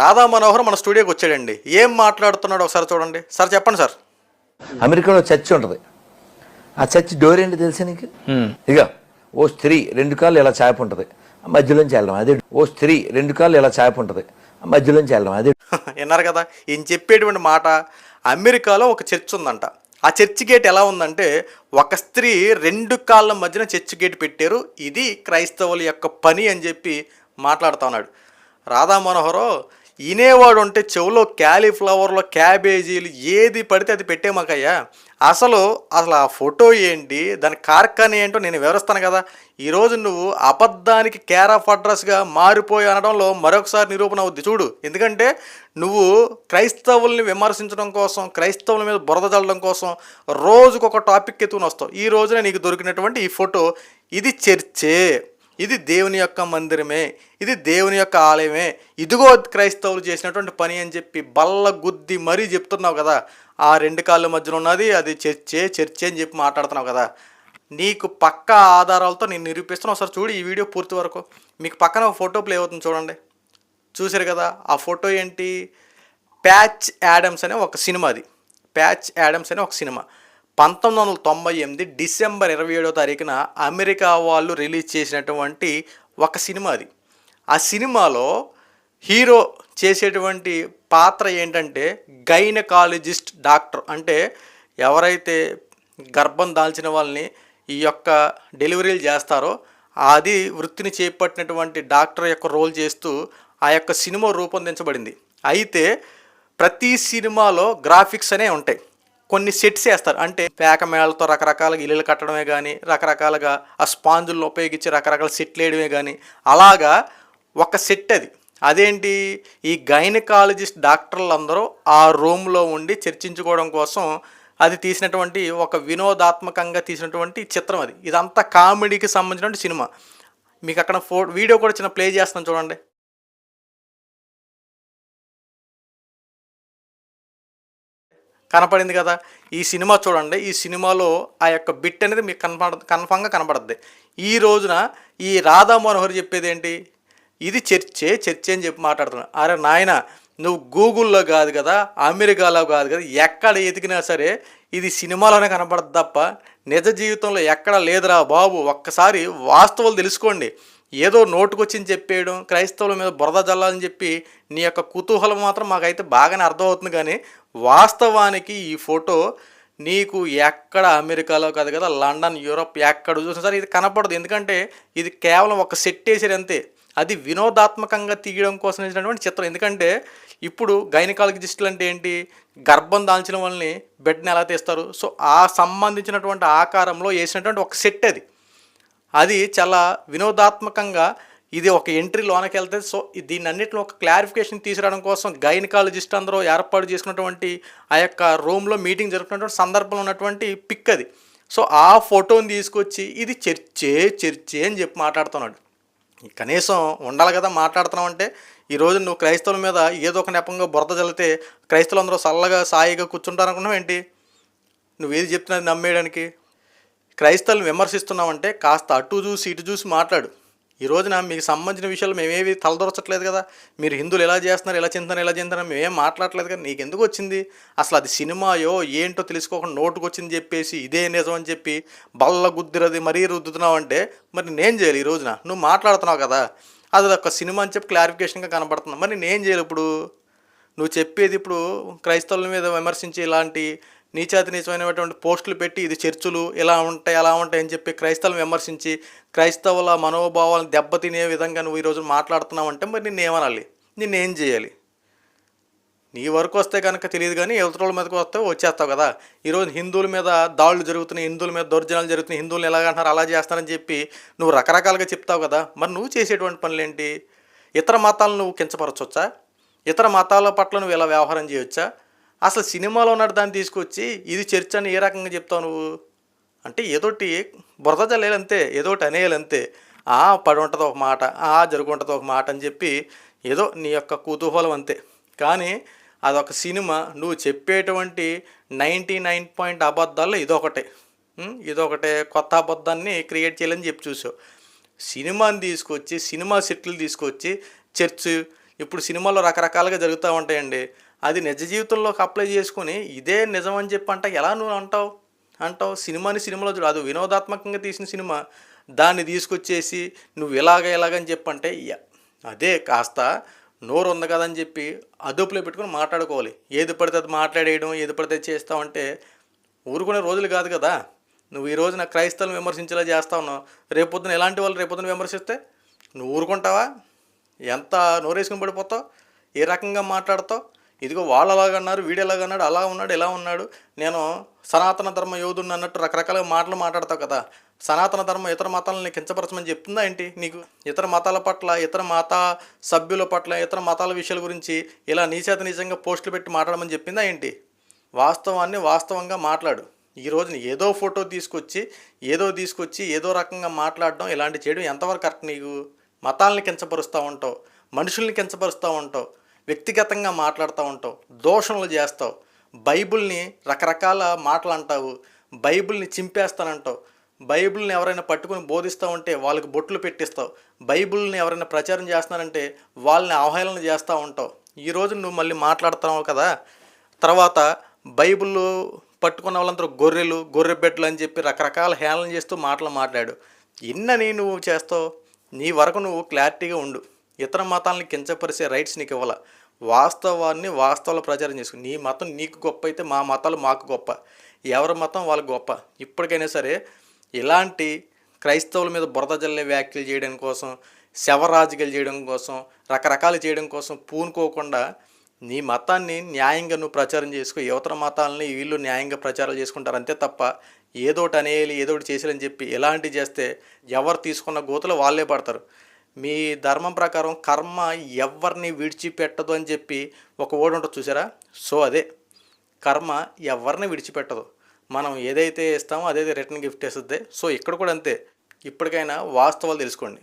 రాధా మనోహర్ మన స్టూడియోకి వచ్చాడండి. ఏం మాట్లాడుతున్నాడు ఒకసారి చూడండి. సార్ చెప్పండి సార్. అమెరికాలో చర్చ్ ఉంటుంది. ఆ చర్చ్ డోర్ ఏంటి తెలుసా నీకు? ఇక ఓ స్త్రీ రెండు కాళ్ళు ఇలా చాప ఉంటుంది మధ్యలోంచి వెళ్ళడం అదే ఓ స్త్రీ రెండు కాళ్ళు ఇలా చాప ఉంటుంది మధ్యలోంచి వెళ్ళడం అదే విన్నారు కదా? ఈయన చెప్పేటువంటి మాట అమెరికాలో ఒక చర్చ్ ఉందంట. ఆ చర్చ్ గేట్ ఎలా ఉందంటే ఒక స్త్రీ రెండు కాళ్ళ మధ్యన చర్చ్ గేట్ పెట్టారు. ఇది క్రైస్తవుల యొక్క పని అని చెప్పి మాట్లాడుతా ఉన్నాడు. రాధా మనోహరో ఇనేవాడు ఉంటే చెవులో క్యాలీఫ్లవర్లో క్యాబేజీలు ఏది పడితే అది పెట్టేమాకయ్యా అసలు అసలు ఆ ఫోటో ఏంటి? దాని కార్ఖాన ఏంటో నేను వివరిస్తాను కదా. ఈరోజు నువ్వు అబద్ధానికి కేర్ ఆఫ్ అడ్రస్గా మారిపోయి అనడంలో మరొకసారి నిరూపణ అవుద్ది. చూడు ఎందుకంటే నువ్వు క్రైస్తవుల్ని విమర్శించడం కోసం క్రైస్తవుల మీద బురద చల్లడం కోసం రోజుకొక టాపిక్ ఎత్తుకుని వస్తావు. ఈ రోజున నీకు దొరికినటువంటి ఈ ఫోటో. ఇది చర్చే. ఇది దేవుని యొక్క మందిరమే ఇది దేవుని యొక్క ఆలయమే. ఇదిగో క్రైస్తవులు చేసినటువంటి పని అని చెప్పి బల్ల గుద్ది మరీ చెప్తున్నావు కదా. ఆ రెండు కాళ్ళ మధ్యన ఉన్నది అది చర్చే చర్చే అని చెప్పి మాట్లాడుతున్నావు కదా. నీకు పక్క ఆధారాలతో నేను నిరూపిస్తున్నా ఒకసారి చూడు ఈ వీడియో పూర్తి వరకు. మీకు పక్కన ఒక ఫోటో ప్లే అవుతుంది చూడండి. చూసారు కదా ఆ ఫోటో ఏంటి? ప్యాచ్ యాడమ్స్ అనే ఒక సినిమా అది. ప్యాచ్ యాడమ్స్ అనే ఒక సినిమా. పంతొమ్మిది వందల తొంభై ఎనిమిది డిసెంబర్ ఇరవై ఏడో తారీఖున అమెరికా వాళ్ళు రిలీజ్ చేసినటువంటి ఒక సినిమా అది. ఆ సినిమాలో హీరో చేసేటువంటి పాత్ర ఏంటంటే గైనకాలజిస్ట్ డాక్టర్. అంటే ఎవరైతే గర్భం దాల్చిన వాళ్ళని ఈ యొక్క డెలివరీలు చేస్తారో అది వృత్తిని చేపట్టినటువంటి డాక్టర్ యొక్క రోల్ చేస్తూ ఆ యొక్క సినిమా రూపొందించబడింది. అయితే ప్రతి సినిమాలో గ్రాఫిక్స్ అనే ఉంటాయి. కొన్ని సెట్స్ వేస్తారు. అంటే పేక మేళతో రకరకాల ఇల్లులు కట్టడమే కానీ రకరకాలుగా ఆ స్పాంజులను ఉపయోగించి రకరకాల సెట్లు వేయడమే కానీ అలాగా ఒక సెట్ అది. అదేంటి? ఈ గైనకాలజిస్ట్ డాక్టర్లు అందరూ ఆ రూమ్లో ఉండి చర్చించుకోవడం కోసం అది తీసినటువంటి ఒక వినోదాత్మకంగా తీసినటువంటి చిత్రం అది. ఇదంతా కామెడీకి సంబంధించినటువంటి సినిమా. మీకు అక్కడ ఫో వీడియో కూడా చిన్న ప్లే చేస్తాను చూడండి. కనపడింది కదా. ఈ సినిమా చూడండి. ఈ సినిమాలో ఆ యొక్క బిట్ అనేది మీకు కనపడ కన్ఫామ్గా కనపడుద్ది. ఈ రోజున ఈ రాధా మనోహర్ చెప్పేది ఏంటి? ఇది చర్చే చర్చే అని చెప్పి మాట్లాడుతున్నాను అరే నాయన నువ్వు గూగుల్లో కాదు కదా అమెరికాలో కాదు కదా ఎక్కడ ఎతికినా సరే ఇది సినిమాలోనే కనపడదు తప్ప నిజ జీవితంలో ఎక్కడ లేదురా బాబు. ఒక్కసారి వాస్తవాలు తెలుసుకోండి. ఏదో నోటుకొచ్చింది చెప్పేయడం క్రైస్తవుల మీద బురద జల్లాలని చెప్పి నీ యొక్క కుతూహలం మాత్రం మాకైతే బాగానే అర్థమవుతుంది కానీ వాస్తవానికి ఈ ఫోటో నీకు ఎక్కడ అమెరికాలో కాదు కదా లండన్ యూరోప్ ఎక్కడ చూసినా సరే ఇది కనపడదు. ఎందుకంటే ఇది కేవలం ఒక సెట్ వేసారు అంతే. అది వినోదాత్మకంగా తీయడం కోసం వేసినటువంటి చిత్రం. ఎందుకంటే ఇప్పుడు గైనకాలజిస్టులు అంటే ఏంటి? గర్భం దాల్చిన వాళ్ళని బెడ్ని ఎలా తీస్తారు? సో ఆ సంబంధించినటువంటి ఆకారంలో వేసినటువంటి ఒక సెట్ అది. అది చాలా వినోదాత్మకంగా ఇది ఒక ఎంట్రీ లోనకి వెళ్తే సో దీన్ని అన్నింటిలో ఒక క్లారిఫికేషన్ తీసుకురావడం కోసం గైనకాలజిస్ట్ అందరూ ఏర్పాటు చేసుకున్నటువంటి ఆ యొక్క రూమ్లో మీటింగ్ జరుపుకున్నటువంటి సందర్భంలో ఉన్నటువంటి పిక్ అది. సో ఆ ఫోటోని తీసుకొచ్చి ఇది చర్చే చర్చే అని చెప్పి మాట్లాడుతున్నాడు. కనీసం ఉండాలి కదా మాట్లాడుతున్నావు అంటే ఈరోజు నువ్వు క్రైస్తవుల మీద ఏదో ఒక నెపంగా బురద చల్లితే క్రైస్తవులు అందరూ చల్లగా సాయిగా కూర్చుంటారు అనుకున్నావు ఏంటి నువ్వు ఏది చెప్తున్నది నమ్మేయడానికి? క్రైస్తవులను విమర్శిస్తున్నామంటే కాస్త అటు చూసి ఇటు చూసి మాట్లాడు. ఈ రోజున మీకు సంబంధించిన విషయాలు మేమేవి తలదొరచట్లేదు కదా? మీరు హిందువులు ఎలా చేస్తున్నారు? ఎలా చెందుతున్నారు ఎలా చెందుతున్నారు మేమేం మాట్లాడట్లేదు కదా? నీకు ఎందుకు వచ్చింది? అసలు అది సినిమాయో ఏంటో తెలుసుకోకుండా నోటుకు వచ్చింది చెప్పేసి ఇదే నిజం అని చెప్పి బల్ల గుద్దిరది మరీ రుద్దుతున్నావు అంటే మరి నేను చేయాలి ఈ రోజున? నువ్వు మాట్లాడుతున్నావు కదా? అది ఒక సినిమా అని చెప్పి క్లారిఫికేషన్గా కనబడుతుంది మరి నేను చేయాలి ఇప్పుడు? నువ్వు చెప్పేది ఇప్పుడు క్రైస్తవుల మీద విమర్శించి ఇలాంటి నీచాతి నీచమైనటువంటి పోస్టులు పెట్టి ఇది చర్చులు ఇలా ఉంటాయి అలా ఉంటాయి అని చెప్పి క్రైస్తవులను విమర్శించి క్రైస్తవుల మనోభావాలను దెబ్బతినే విధంగా నువ్వు ఈరోజు మాట్లాడుతున్నావు అంటే మరి నిన్నేమనాలి నిన్నేం చేయాలి? నీ వరకు వస్తే కనుక తెలియదు కానీ ఇతరుల మీదకి వస్తే వచ్చేస్తావు కదా. ఈరోజు హిందువుల మీద దాడులు జరుగుతున్నాయి హిందువుల మీద దౌర్జన్యాలు జరుగుతున్నాయి హిందువులు ఎలాగంటారు అలా చేస్తారని చెప్పి నువ్వు రకరకాలుగా చెప్తావు కదా. మరి నువ్వు చేసేటువంటి పనులు ఏంటి ఇతర మతాలను నువ్వు కించపరచవచ్చా ఇతర మతాల పట్ల నువ్వు ఇలా వ్యవహారం చేయొచ్చా? అసలు సినిమాలో ఉన్న దాన్ని తీసుకొచ్చి ఇది చర్చ్ అని ఏ రకంగా చెప్తావు నువ్వు? అంటే ఏదోటి బురద జల్లేయాలంతే ఏదోటి అనేయాలంతే. ఆ పడి ఉంటుంది ఒక మాట ఆ జరుగుంటుంది ఒక మాట అని చెప్పి ఏదో నీ యొక్క కుతూహలం అంతే. కానీ అదొక సినిమా నువ్వు చెప్పేటువంటి నైంటీ నైన్ పాయింట్ అబద్ధాల్లో ఇదొకటే. ఇదొకటే కొత్త అబద్ధాన్ని క్రియేట్ చేయాలని చెప్పి చూసావు. సినిమాని తీసుకొచ్చి సినిమా సెట్లు తీసుకొచ్చి చర్చ్ ఇప్పుడు సినిమాలో రకరకాలుగా జరుగుతూ ఉంటాయండి. అది నిజ జీవితంలోకి అప్లై చేసుకుని ఇదే నిజం అని చెప్పి అంట ఎలా నువ్వు అంటావు? అంటావు సినిమాని సినిమాలో చూడు అది వినోదాత్మకంగా తీసిన సినిమా దాన్ని తీసుకొచ్చేసి నువ్వు ఇలాగ ఇలాగని చెప్పంటే య- అదే కాస్త నోరు ఉంది కదని చెప్పి అదుపులో పెట్టుకుని మాట్లాడుకోవాలి. ఏది పడితే అది మాట్లాడేయడం ఏది పడితే అది చేస్తావంటే ఊరుకునే రోజులు కాదు కదా. నువ్వు ఈ రోజున క్రైస్తవులను విమర్శించేలా చేస్తా ఉన్నావు. రేపొద్దున ఎలాంటి వాళ్ళు రేపొద్దున విమర్శిస్తే నువ్వు ఊరుకుంటావా? ఎంత నోరేసుకుని పడిపోతావు? ఏ రకంగా మాట్లాడతావు? ఇదిగో వాళ్ళు అలాగన్నారు వీడు ఎలాగన్నాడు అలా ఉన్నాడు ఇలా ఉన్నాడు. నేను సనాతన ధర్మ యోధుని అన్నట్టు రకరకాల మాటలు మాట్లాడతావు కదా. సనాతన ధర్మం ఇతర మతాలను కించపరచమని చెప్తుందా ఏంటి నీకు? ఇతర మతాల పట్ల ఇతర మత సభ్యుల పట్ల ఇతర మతాల విషయాల గురించి ఇలా నీచేత నిజంగా పోస్టులు పెట్టి మాట్లాడమని చెప్పిందా ఏంటి? వాస్తవాన్ని వాస్తవంగా మాట్లాడు. ఈ రోజున ఏదో ఫోటో తీసుకొచ్చి ఏదో తీసుకొచ్చి ఏదో రకంగా మాట్లాడడం ఇలాంటి చేయడం ఎంతవరకు కరెక్ట్ నీకు? మతాలని కించపరుస్తూ ఉంటావు మనుషుల్ని కించపరుస్తూ ఉంటావు. వ్యక్తిగతంగా మాట్లాడుతూ ఉంటావు దోషణలు చేస్తావు బైబిల్ని రకరకాల మాటలు అంటావు బైబిల్ని చింపేస్తానంటావు బైబిల్ని ఎవరైనా పట్టుకుని బోధిస్తూ ఉంటే వాళ్ళకి బొట్లు పెట్టిస్తావు బైబిల్ని ఎవరైనా ప్రచారం చేస్తున్నారంటే వాళ్ళని అవహేళన చేస్తూ ఉంటావు. ఈ రోజు నువ్వు మళ్ళీ మాట్లాడుతున్నావు కదా తర్వాత బైబిల్ పట్టుకున్న వాళ్ళందరూ గొర్రెలు గొర్రె బిడ్డలు అని చెప్పి రకరకాల హేళన చేస్తూ మాటలు మాట్లాడు. ఇన్నని నువ్వు చేస్తావు నీ వరకు నువ్వు క్లారిటీగా ఉండు. ఇతర మతాలని కించపరిచే రైట్స్ నీకు ఇవ్వాల వాస్తవాన్ని వాస్తవాలు ప్రచారం చేసుకో. నీ మతం నీకు గొప్ప అయితే మా మతాలు మాకు గొప్ప. ఎవరి మతం వాళ్ళకి గొప్ప. ఇప్పటికైనా సరే ఇలాంటి క్రైస్తవుల మీద బురద జల్లే వ్యాఖ్యలు చేయడం కోసం శవరాజకీయాలు చేయడం కోసం రకరకాలు చేయడం కోసం పూనుకోకుండా నీ మతాన్ని న్యాయంగా నువ్వు ప్రచారం చేసుకో. యువతర మతాలని వీళ్ళు న్యాయంగా ప్రచారం చేసుకుంటారు అంతే తప్ప ఏదోటి అనేయాలి ఏదోటి చేసేయాలని చెప్పి ఎలాంటివి చేస్తే ఎవరు తీసుకున్న గోతులు వాళ్ళే పడతారు. మీ ధర్మం ప్రకారం కర్మ ఎవరిని విడిచిపెట్టదు అని చెప్పి ఒక ఓడి ఉంటుంది చూసారా? సో అదే. కర్మ ఎవరిని విడిచిపెట్టదు. మనం ఏదైతే ఇస్తామో అదైతే రిటర్న్ గిఫ్ట్ ఇస్తుంది సో ఇక్కడ కూడా అంతే. ఇప్పటికైనా వాస్తవాలు తెలుసుకోండి.